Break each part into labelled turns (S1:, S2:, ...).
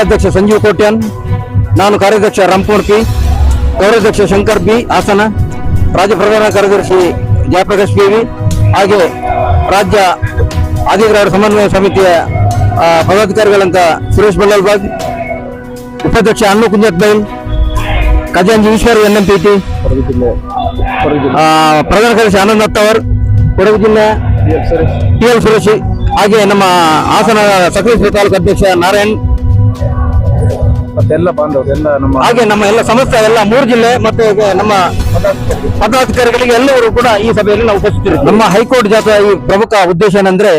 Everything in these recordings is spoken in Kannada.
S1: ಜಿಲ್ಲಾಧ್ಯಕ್ಷ ಸಂಜೀವ್ ಕೋಟ್ಯಾನ್, ನಾನು ಕಾರ್ಯಾಧ್ಯಕ್ಷ ರಾಮ್ಕುಮಾರ್ ಪಿ ಗೌರವಾಧ್ಯಕ್ಷ ಶಂಕರ್ ಬಿ ಹಾಸನ, ರಾಜ್ಯ ಪ್ರಧಾನ ಕಾರ್ಯದರ್ಶಿ ಜಯಪ್ರಕಾಶ್ ಪಿ ಹಾಗೆ ರಾಜ್ಯ ಆದಿಗ್ರಹರ ಸಮನ್ವಯ ಸಮಿತಿಯ ಪದಾಧಿಕಾರಿಗಳಂತ ಸುರೇಶ್ ಬಳ್ಳಲ್ಬಾಗ್ ಉಪಾಧ್ಯಕ್ಷ ಅನ್ನು Kunjathbail ಖಜಾಂಜಿ Eshwar N M P T ಪ್ರಧಾನ ಕಾರ್ಯದರ್ಶಿ ಆನಂದ್ ಅತ್ತವರ್ ಕೊಡಗು ಜಿಲ್ಲೆ ಟಿ ಎಲ್ ಸುರೇಶ್, ಹಾಗೆ ನಮ್ಮ ಹಾಸನ ಸಕಲೇಶ್ವರ ತಾಲೂಕು ಅಧ್ಯಕ್ಷ ನಾರಾಯಣ್
S2: ಮತ್ತೆಲ್ಲ ಬಾಂಧವರು ಎಲ್ಲ ನಮ್ಮ
S1: ಹಾಗೆ ನಮ್ಮ ಎಲ್ಲ ಸಮಸ್ಯೆ ಎಲ್ಲ ಮೂರು ಜಿಲ್ಲೆ ಮತ್ತೆ ನಮ್ಮ ಪದಾಧಿಕಾರಿಗಳಿಗೆ ಎಲ್ಲರೂ ಕೂಡ ಈ ಸಭೆಯಲ್ಲಿ ನಾವು ಉಪಸ್ಥಿತರಿದ್ದೇವೆ ನಮ್ಮ ಹೈಕೋರ್ಟ್ ಜಾಥಾ ಈ ಪ್ರಮುಖ ಉದ್ದೇಶ ಏನಂದ್ರೆ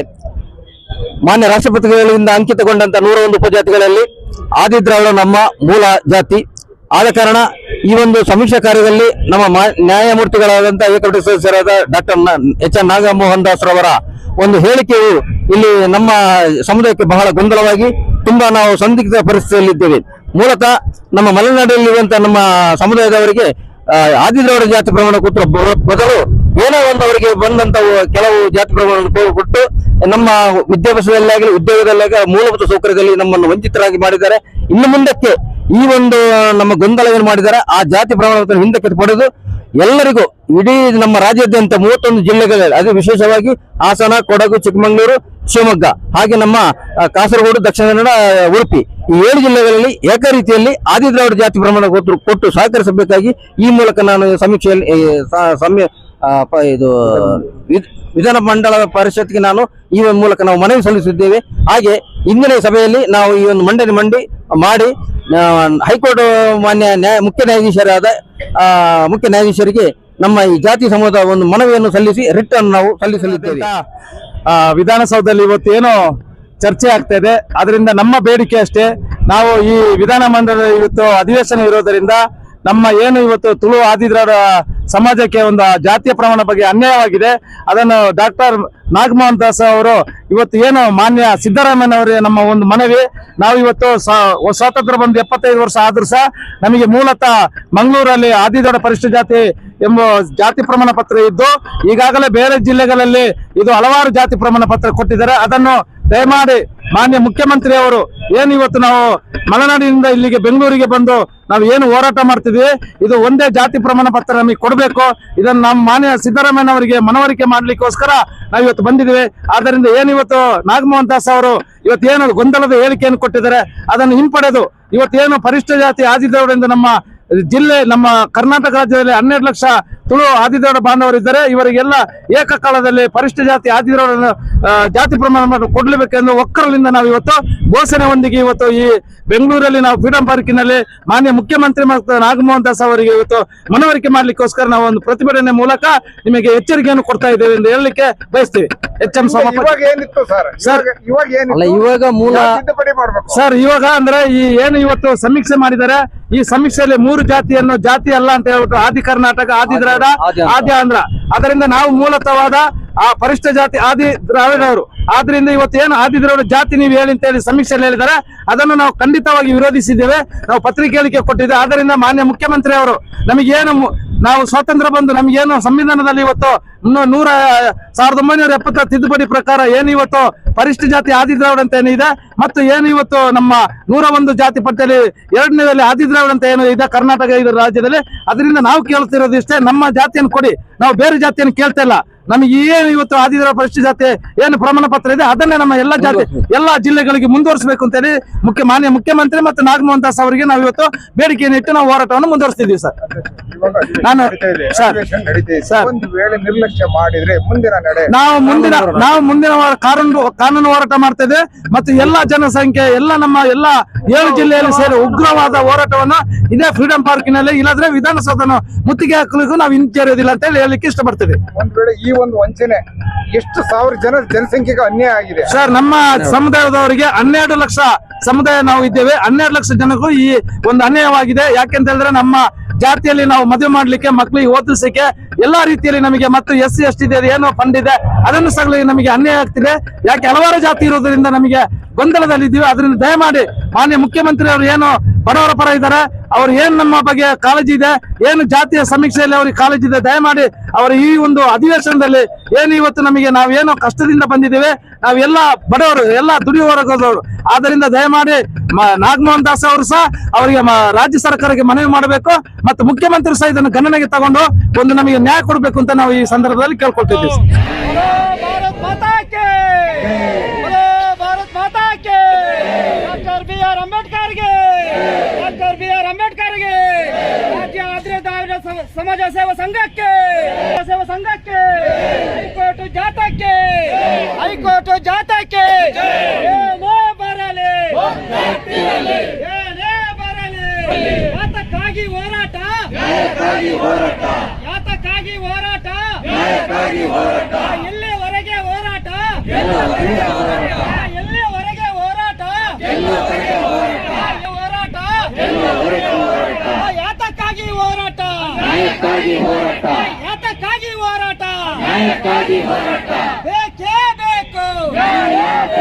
S1: ಮಾನ್ಯ ರಾಷ್ಟ್ರಪತಿಗಳಿಂದ ಅಂಕಿತಗೊಂಡಂತ ನೂರ ಒಂದು ಉಪಜಾತಿಗಳಲ್ಲಿ ಆದಿದ್ರಾವಿಡ ನಮ್ಮ ಮೂಲ ಜಾತಿ. ಆದ ಕಾರಣ ಈ ಒಂದು ಸಮೀಕ್ಷಾ ಕಾರ್ಯದಲ್ಲಿ ನಮ್ಮ ಮಾ- ನ್ಯಾಯಮೂರ್ತಿಗಳಾದಂತಹ ಏಕಪಟಿ ಸದಸ್ಯರಾದ doctor H N Nagamohan Das ರವರ ಒಂದು ಹೇಳಿಕೆಯು ಇಲ್ಲಿ ನಮ್ಮ ಸಮುದಾಯಕ್ಕೆ ಬಹಳ ಗೊಂದಲವಾಗಿ ತುಂಬಾ ನಾವು ಸಂದಿಗ್ಧ ಪರಿಸ್ಥಿತಿಯಲ್ಲಿದ್ದೇವೆ. ಮೂಲತಃ ನಮ್ಮ ಮಲೆನಾಡಿನಲ್ಲಿರುವಂತಹ ನಮ್ಮ ಸಮುದಾಯದವರಿಗೆ ಆದಿದ್ರವರ ಜಾತಿ ಪ್ರಮಾಣ ಕೊಟ್ಟು ಬದಲು ಏನೋ ಒಂದು ಅವರಿಗೆ ಬಂದಂತ ಕೆಲವು ಜಾತಿ ಪ್ರಮಾಣ ಕೊಟ್ಟು ನಮ್ಮ ವಿದ್ಯಾಭ್ಯಾಸದಲ್ಲಾಗಲಿ, ಉದ್ಯೋಗದಲ್ಲಾಗಲಿ, ಮೂಲಭೂತ ಸೌಕರ್ಯದಲ್ಲಿ ನಮ್ಮನ್ನು ವಂಚಿತರಾಗಿ ಮಾಡಿದ್ದಾರೆ. ಇನ್ನು ಮುಂದಕ್ಕೆ ಈ ಒಂದು, ನಮ್ಮ ಗೊಂದಲ ಏನು ಮಾಡಿದ್ದಾರೆ, ಆ ಜಾತಿ ಪ್ರಮಾಣ ಹಿಂದಕ್ಕೆ ಪಡೆದು ಎಲ್ಲರಿಗೂ, ಇಡೀ ನಮ್ಮ ರಾಜ್ಯಾದ್ಯಂತ ಮೂವತ್ತೊಂದು ಜಿಲ್ಲೆಗಳಲ್ಲಿ, ಅದು ವಿಶೇಷವಾಗಿ ಹಾಸನ, ಕೊಡಗು, ಚಿಕ್ಕಮಗಳೂರು, ಶಿವಮೊಗ್ಗ, ಹಾಗೆ ನಮ್ಮ ಕಾಸರಗೋಡು, ದಕ್ಷಿಣ ಕನ್ನಡ, ಉಡುಪಿ ಈ ಏಳು ಜಿಲ್ಲೆಗಳಲ್ಲಿ ಏಕ ರೀತಿಯಲ್ಲಿ ಆದಿದ್ರಾವಿಡ ಜಾತಿ ಪ್ರಮಾಣ ಕೊಟ್ಟು ಕೊಟ್ಟು ಸಹಕರಿಸಬೇಕಾಗಿ ಈ ಮೂಲಕ ನಾನು ಸಮೀಕ್ಷೆಯಲ್ಲಿ ಸಮ್ಯ ಇದು ವಿಧಾನ ಮಂಡಲ ಪರಿಷತ್ಗೆ ನಾನು ಈ ಮೂಲಕ ನಾವು ಮನವಿ ಸಲ್ಲಿಸಿದ್ದೇವೆ. ಹಾಗೆ ಇಂದಿನ ಸಭೆಯಲ್ಲಿ ನಾವು ಈ ಒಂದು ಮಂಡನೆ ಮಂಡಿ ಮಾಡಿ ಹೈಕೋರ್ಟ್ ಮಾನ್ಯ ನ್ಯಾಯ ಮುಖ್ಯ ನ್ಯಾಯಾಧೀಶರಾದ ಮುಖ್ಯ ನ್ಯಾಯಾಧೀಶರಿಗೆ ನಮ್ಮ ಈ ಜಾತಿ ಸಮೂಹದ ಒಂದು ಮನವಿಯನ್ನು ಸಲ್ಲಿಸಿ ರಿಟ್ ನಾವು ಸಲ್ಲಿಸಲಿದ್ದೇವೆ.
S2: ವಿಧಾನಸೌಧದಲ್ಲಿ ಇವತ್ತು ಏನು ಚರ್ಚೆ ಆಗ್ತಾ ಇದೆ. ಅದರಿಂದ ನಮ್ಮ ಬೇಡಿಕೆ ಅಷ್ಟೇ. ನಾವು ಈ ವಿಧಾನ ಮಂಡಲ ಇವತ್ತು ಅಧಿವೇಶನ ಇರೋದರಿಂದ ನಮ್ಮ ಏನು ಇವತ್ತು ತುಳು ಆದಿದ್ರರ ಸಮಾಜಕ್ಕೆ ಒಂದು ಜಾತಿಯ ಪ್ರಮಾಣ ಬಗ್ಗೆ ಅನ್ಯಾಯವಾಗಿದೆ. ಅದನ್ನು ಡಾಕ್ಟರ್ ನಾಗಮೋಹನ್ ದಾಸ್ ಅವರು ಇವತ್ತು ಏನು ಮಾನ್ಯ ಸಿದ್ದರಾಮಯ್ಯ ನಮ್ಮ ಒಂದು ಮನವಿ. ನಾವು ಇವತ್ತು ಸ್ವಾ- ಸ್ವಾತಂತ್ರ್ಯ ಬಂದು ಎಪ್ಪತ್ತೈದು ವರ್ಷ ಆದ್ರೂ ಸಹ ನಮಗೆ ಮೂಲತಃ ಮಂಗಳೂರಲ್ಲಿ ಆದಿದೊಡ ಪರಿಶಿಷ್ಟ ಜಾತಿ ಎಂಬ ಜಾತಿ ಪ್ರಮಾಣ ಪತ್ರ ಇದ್ದು ಈಗಾಗಲೇ ಬೇರೆ ಜಿಲ್ಲೆಗಳಲ್ಲಿ ಇದು ಹಲವಾರು ಜಾತಿ ಪ್ರಮಾಣ ಪತ್ರ ಕೊಟ್ಟಿದ್ದಾರೆ. ಅದನ್ನು ದಯಮಾಡಿ ಮಾನ್ಯ ಮುಖ್ಯಮಂತ್ರಿ ಅವರು, ಏನು ಇವತ್ತು ನಾವು ಮಲೆನಾಡಿನಿಂದ ಇಲ್ಲಿಗೆ ಬೆಂಗಳೂರಿಗೆ ಬಂದು ನಾವು ಏನು ಹೋರಾಟ ಮಾಡ್ತಿದ್ವಿ? ಇದು ಒಂದೇ ಜಾತಿ ಪ್ರಮಾಣ ಪತ್ರ ನಮಗೆ ಕೊಡಬೇಕು. ಇದನ್ನು ನಮ್ಮ ಮಾನ್ಯ ಸಿದ್ದರಾಮಯ್ಯ ಅವರಿಗೆ ಮನವರಿಕೆ ಮಾಡ್ಲಿಕ್ಕೋಸ್ಕರ ನಾವು ಇವತ್ತು ಬಂದಿದ್ದೀವಿ ಆದ್ದರಿಂದ ಏನಿವತ್ತು ನಾಗಮೋಹನ್ ದಾಸ್ ಅವರು ಇವತ್ತು ಏನು ಗೊಂದಲದ ಹೇಳಿಕೆಯನ್ನು ಕೊಟ್ಟಿದ್ದಾರೆ, ಅದನ್ನು ಹಿಂಪಡೆದು ಇವತ್ತೇನು ಪರಿಷ್ಠ ಜಾತಿ ಆದಿದ್ದವರಿಂದ ನಮ್ಮ ಜಿಲ್ಲೆ ನಮ್ಮ ಕರ್ನಾಟಕ ರಾಜ್ಯದಲ್ಲಿ ಹನ್ನೆರಡು ಲಕ್ಷ ತುಳು ಆದಿದ್ರೋಡ ಬಾಂಧವರು ಇದ್ದಾರೆ. ಇವರಿಗೆಲ್ಲ ಏಕಕಾಲದಲ್ಲಿ ಪರಿಷ್ಠ ಜಾತಿ ಆದಿದ್ರಾವಿಡ ಆ, ಜಾತಿ ಪ್ರಮಾಣ ಕೊಡಲೇಬೇಕೆಂದು ಒಕ್ಕರಲಿಂದ ನಾವು ಇವತ್ತು ಘೋಷಣೆ ಹೊಂದಿಗೆ ಇವತ್ತು ಈ ಬೆಂಗಳೂರಲ್ಲಿ ನಾವು ಫ್ರೀಡಂ ಪಾರ್ಕಿನಲ್ಲಿ ಮಾನ್ಯ ಮುಖ್ಯಮಂತ್ರಿ ಮತ್ತು ನಾಗಮೋಹನ್ ದಾಸ್ ಅವರಿಗೆ ಇವತ್ತು ಮನವರಿಕೆ ಮಾಡಲಿಕ್ಕೋಸ್ಕರ ನಾವು ಒಂದು ಪ್ರತಿಭಟನೆ ಮೂಲಕ ನಿಮಗೆ ಎಚ್ಚರಿಕೆಯನ್ನು ಕೊಡ್ತಾ ಇದ್ದೇವೆ ಎಂದು ಹೇಳಲಿಕ್ಕೆ ಬಯಸ್ತೀವಿ. ಎಚ್ ಎಂ
S3: ಇವಾಗ ಏನಿತ್ತು ಸರ್?
S2: ಸರ್,
S3: ಇವಾಗ ಏನಿತ್ತು?
S1: ಅಲ್ಲ ಇವಾಗ ಮೂಲ
S3: ಯಾವ ತಿದ್ದುಪಡಿ ಮಾಡ್ಬೇಕು.
S2: ಸರ್ ಇವಾಗ ಅಂದ್ರೆ ಈ ಏನು ಇವತ್ತು ಸಮೀಕ್ಷೆ ಮಾಡಿದ್ದಾರೆ ಈ ಸಮೀಕ್ಷೆಯಲ್ಲಿ ಮೂರು ಜಾತಿಯನ್ನು ಜಾತಿ ಅಲ್ಲ ಅಂತ ಹೇಳ್ಬಿಟ್ಟು ಆದಿ ಕರ್ನಾಟಕ ಆದಿ ದ್ರಾವಿಡ
S1: ಆದಿ ಆಂಧ್ರ.
S2: ಆದಿ ಆಂಧ್ರ. ಅದರಿಂದ ನಾವು ಮೂಲತವಾದ ಆ ಪರಿಷ್ಠ ಜಾತಿ ಆದಿ ದ್ರಾವಿಡವರು ಆದ್ರಿಂದ ಇವತ್ತು ಏನು ಆದಿ ದ್ರಾವಿಡ ಜಾತಿ ನೀವು ಹೇಳಿ ಅಂತ ಹೇಳಿ ಸಮೀಕ್ಷೆಯಲ್ಲಿ ಹೇಳಿದ್ದಾರೆ. ಅದನ್ನು ನಾವು ಖಂಡಿತವಾಗಿ ವಿರೋಧಿಸಿದ್ದೇವೆ. ನಾವು ಪತ್ರಿಕೆ ಹೇಳಿಕೆ ಕೊಟ್ಟಿದ್ದೇವೆ. ಆದ್ದರಿಂದ ಮಾನ್ಯ ಮುಖ್ಯಮಂತ್ರಿ ಅವರು ನಮಗೇನು ಮು- ನಾವು ಸ್ವಾತಂತ್ರ್ಯ ಬಂದು ನಮ್ಗೇನು ಸಂವಿಧಾನದಲ್ಲಿ ಇವತ್ತು ನೂರ, ಸಾವಿರದ ಒಂಬೈನೂರ ಎಪ್ಪತ್ತ ತಿದ್ದುಪಡಿ ಪ್ರಕಾರ ಏನು ಇವತ್ತು ಪರಿಷ್ಠ ಜಾತಿ ಆದಿ ದ್ರಾವಿಡ ಅಂತ ಏನಿದೆ ಮತ್ತು ಏನು ಇವತ್ತು ನಮ್ಮ ನೂರ ಒಂದು ಜಾತಿ ಪಟ್ಟಿಯಲ್ಲಿ ಎರಡನೇದಲ್ಲಿ ಆದಿ ದ್ರಾವಿಡ ಅಂತ ಏನು ಇದೆ ಕರ್ನಾಟಕ ಇದು ರಾಜ್ಯದಲ್ಲಿ. ಅದರಿಂದ ನಾವು ಕೇಳ್ತಿರೋದು ಇಷ್ಟೇ, ನಮ್ಮ ಜಾತಿಯನ್ನು ಕೊಡಿ. ನಾವು ಬೇರೆ ಜಾತಿಯನ್ನು ಕೇಳ್ತಾ ಇಲ್ಲ. ನಮಗೆ ಏನು ಇವತ್ತು ಆದಿದ್ರ ಪರಿಶಿಷ್ಟ ಜಾತಿ ಏನು ಪ್ರಮಾಣ ಪತ್ರ ಇದೆ, ಅದನ್ನೇ ನಮ್ಮ ಎಲ್ಲ ಜಾತಿ, ಎಲ್ಲಾ ಜಿಲ್ಲೆಗಳಿಗೆ ಮುಂದುವರಿಸಬೇಕು ಅಂತ ಹೇಳಿ ಮುಖ್ಯ ಮಾನ್ಯ ಮುಖ್ಯಮಂತ್ರಿ ಮತ್ತು ನಾಗಮೋಹನ್ ದಾಸ್ ಅವರಿಗೆ ನಾವು ಇವತ್ತು ಬೇಡಿಕೆಯನ್ನು ಇಟ್ಟು ನಾವು ಹೋರಾಟವನ್ನು ಮುಂದುವರಿಸ್ತಿದ್ದೀವಿ ಸರ್. ನಾನು- ಸರ್, ಸರ್.
S3: ಒಂದು ವೇಳೆ ನಿರ್ಲಕ್ಷ್ಯ ಮಾಡಿದ್ರೆ ಮುಂದಿನ ನಡೆ.
S2: ನಾವು ಮುಂದಿನ ನಾವು ಮುಂದಿನ ವಾರ ಕಾನೂನು ಕಾನೂನು ಹೋರಾಟ ಮಾಡ್ತೇವೆ ಮತ್ತು ಎಲ್ಲಾ ಜನಸಂಖ್ಯೆ ಎಲ್ಲ ನಮ್ಮ ಎಲ್ಲ ಏಳು ಜಿಲ್ಲೆಯಲ್ಲಿ ಸೇರಿ ಉಗ್ರವಾದ ಹೋರಾಟವನ್ನ ಇದೇ ಫ್ರೀಡಂ ಪಾರ್ಕಿನಲ್ಲಿ ಇಲ್ಲದ್ರೆ ವಿಧಾನಸೌಧನ ಮುತ್ತಿಗೆ ಹಾಕಲಿಕ್ಕೂ ನಾವು ಹಿಂಜರಿಯೋದಿಲ್ಲ ಅಂತ ಹೇಳಿ ಹೇಳಲಿಕ್ಕೆ ಇಷ್ಟಪಡ್ತೇವೆ
S3: ಒಂದ್ ವೇಳೆ ಈ ಒಂದು ವಂಚನೆ ಎಷ್ಟು ಸಾವಿರ ಜನ ಜನಸಂಖ್ಯೆಗೆ ಅನ್ಯಾಯ ಆಗಿದೆ.
S2: ಸರ್ ನಮ್ಮ ಸಮುದಾಯದವರಿಗೆ ಹನ್ನೆರಡು ಲಕ್ಷ ಸಮುದಾಯ ನಾವು ಇದ್ದೇವೆ. ಹನ್ನೆರಡು ಲಕ್ಷ ಜನಕ್ಕೂ ಈ ಒಂದು ಅನ್ಯಾಯವಾಗಿದೆ. ಯಾಕೆಂತ ಹೇಳಿದ್ರೆ ನಮ್ಮ ಜಾತಿಯಲ್ಲಿ ನಾವು ಮದುವೆ ಮಾಡ್ಲಿಕ್ಕೆ ಮಕ್ಕಳಿಗೆ ಓದಿಸಲಿಕ್ಕೆ ಎಲ್ಲಾ ರೀತಿಯಲ್ಲಿ ನಮಗೆ ಮತ್ತು ಎಸ್ ಸಿ, ಎಸ್ ಟಿ ಏನೋ ಫಂಡ್ ಇದೆ. ಅದನ್ನು ಸಹ ನಮಗೆ ಅನ್ಯಾಯ ಆಗ್ತಿದೆ. ಯಾಕೆ ಹಲವಾರು ಜಾತಿ ಇರೋದ್ರಿಂದ ನಮಗೆ ಗೊಂದಲದಲ್ಲಿ ಇದ್ದೀವಿ ಅದರಿಂದ ದಯಮಾಡಿ ಮಾನ್ಯ ಮುಖ್ಯಮಂತ್ರಿ ಅವರು ಏನು ಬಡವರ ಪರ ಇದ್ದಾರೆ. ಅವ್ರು ಏನ್ ನಮ್ಮ ಬಗ್ಗೆ ಕಾಳಜಿ ಇದೆ, ಏನು ಜಾತಿಯ ಸಮೀಕ್ಷೆಯಲ್ಲಿ ಅವ್ರಿಗೆ ಕಾಳಜಿ ಇದೆ, ದಯಮಾಡಿ ಅವರ ಈ ಒಂದು ಅಧಿವೇಶನದಲ್ಲಿ ಏನು ಇವತ್ತು ನಮಗೆ ನಾವೇನೋ ಕಷ್ಟದಿಂದ ಬಂದಿದ್ದೇವೆ ನಾವೆಲ್ಲ ಬಡವರು, ಎಲ್ಲ ದುಡಿಯುವ ವರ್ಗದವರು. ಆದ್ದರಿಂದ ದಯಮಾಡಿ ನಾಗಮೋಹನ್ ದಾಸ್ ಅವರು ಸಹ ಅವರಿಗೆ ರಾಜ್ಯ ಸರ್ಕಾರಕ್ಕೆ ಮನವಿ ಮಾಡಬೇಕು ಮತ್ತು ಮುಖ್ಯಮಂತ್ರಿ ಸಹ ಇದನ್ನು ಗಣನೆಗೆ ತಗೊಂಡು ಒಂದು ನಮಗೆ ನ್ಯಾಯ ಕೊಡಬೇಕು ಅಂತ ನಾವು ಈ ಸಂದರ್ಭದಲ್ಲಿ ಕೇಳ್ಕೊಳ್ತಿದ್ದೀವಿ.
S4: ಸಮಾಜ ಸೇವಾ ಸಂಘಕ್ಕೆ ಸೇವಾ ಸಂಘಕ್ಕೆ ಹೈಕೋರ್ಟ್ ಜಾತಕ್ಕೆ ಹೈಕೋರ್ಟ್ ಜಾತಕ್ಕೆ ಏನೇ ಬರಲಿ ಏನೇ ಬರಲಿ ಯಾತಕ್ಕಾಗಿ ಹೋರಾಟ ಯಾತಕ್ಕಾಗಿ ಹೋರಾಟ ಎಲ್ಲಿವರೆಗೆ ಹೋರಾಟ ಎಲ್ಲಿವರೆಗೆ ಹೋರಾಟ ಹೋರಾಟ ಯಾತಕ್ಕಾಗಿ ಹೋರಾಟ? ನ್ಯಾಯಕ್ಕಾಗಿ ಹೋರಾಟ?